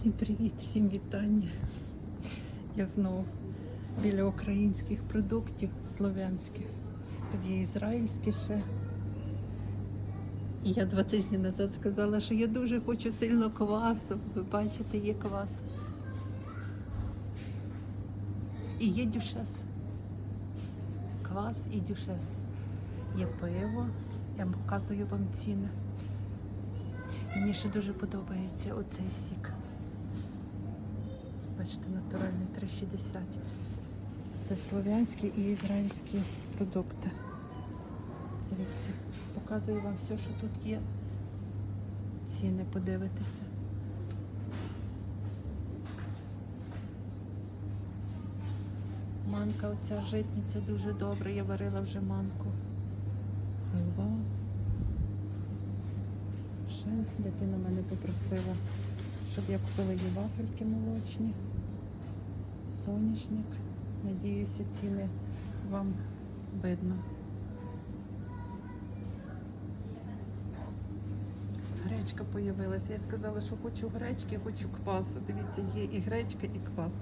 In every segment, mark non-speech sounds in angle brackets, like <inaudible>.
Всім привіт, всім вітання. Я знову біля українських продуктів слов'янських. Тут є ізраїльські ще. І я два тижні назад сказала, що я дуже хочу сильно квасу. Ви бачите, є квас. І є дюшес. Квас і дюшес. Є пиво. Я показую вам ціни. Мені ще дуже подобається оцей сік. Бачите, натуральний 3,60. Це слов'янські і ізраїльські продукти. Дивіться, показую вам все, що тут є. Ціни подивитися. Манка оця житниця дуже добра. Я варила вже манку. Халва. Ще дитина мене попросила, щоб я купила їй вафельки молочні, соняшник. Надіюся, ціни вам видно. Гречка появилася. Я сказала, що хочу гречки, хочу квасу. Дивіться, є і гречка, і квас.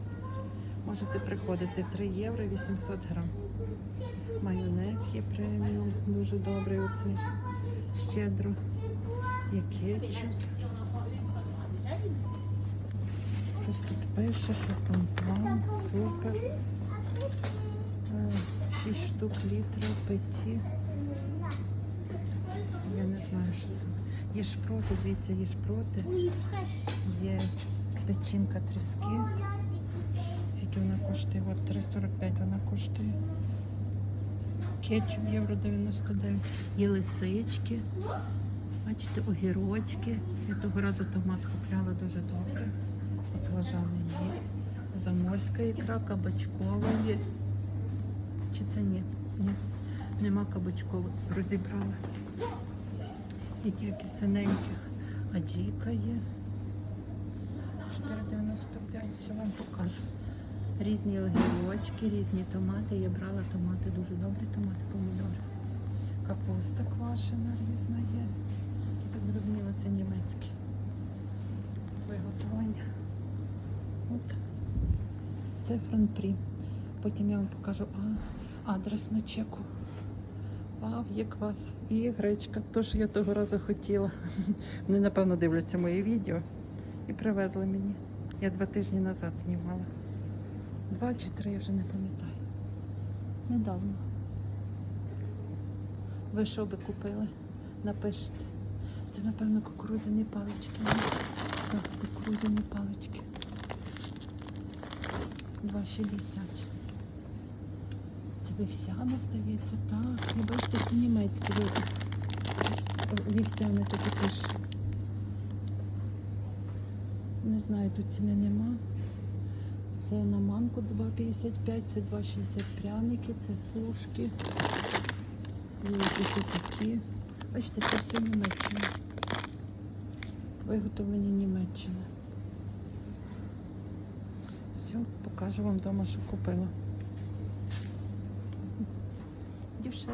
Можете приходити 3 євро 800 грам. Майонез є преміум, дуже добрий оцей. Щедро. Є кетчуп. Щось тут пише, щось там план, супер. Е, Шість штук літрів петі. Я не знаю, що це. Є шпроти, дивіться, є шпроти. Є печінка тріски. Скільки вона коштує? От 3,45 вона коштує. Кетчуп євро 99. Є лисички. Бачите, огірочки. Я того разу томат купляла дуже добре. Баклажани є. Заморська ікра, кабачкова є. Чи це ні? Ні. Нема кабачкових. Розібрала. Є тільки синеньких. Аджіка є. 4,95. Все вам покажу. Різні огірочки, різні томати. Я брала томати, дуже добрі томати, помідори. Капуста квашена різна є. Зрозуміла, це німецькі. Виготовлення. От. Це франпрі. Потім я вам покажу а, адрес на чеку. Вау, є квас і гречка. То, що я того разу хотіла. <laughs> Вони, напевно, дивляться мої відео і привезли мені. Я два тижні назад знімала. Два чи три, я вже не пам'ятаю. Недавно. Ви що би купили? Напишіть. Це, напевно, кукурудзяні палички. Так, кукурудзяні палички. 2,60. Це вівсяна, здається, так. І бачите, це німецькі. Вівсяне таке теж. Не знаю, тут ціни нема. Це на манку 2,55, це 2,60 пряники, це сушки. Є якісь такі. Бачите, це все Німеччина. Виготовлені Німеччини. Все, покажу вам вдома, що купила. Дівшес.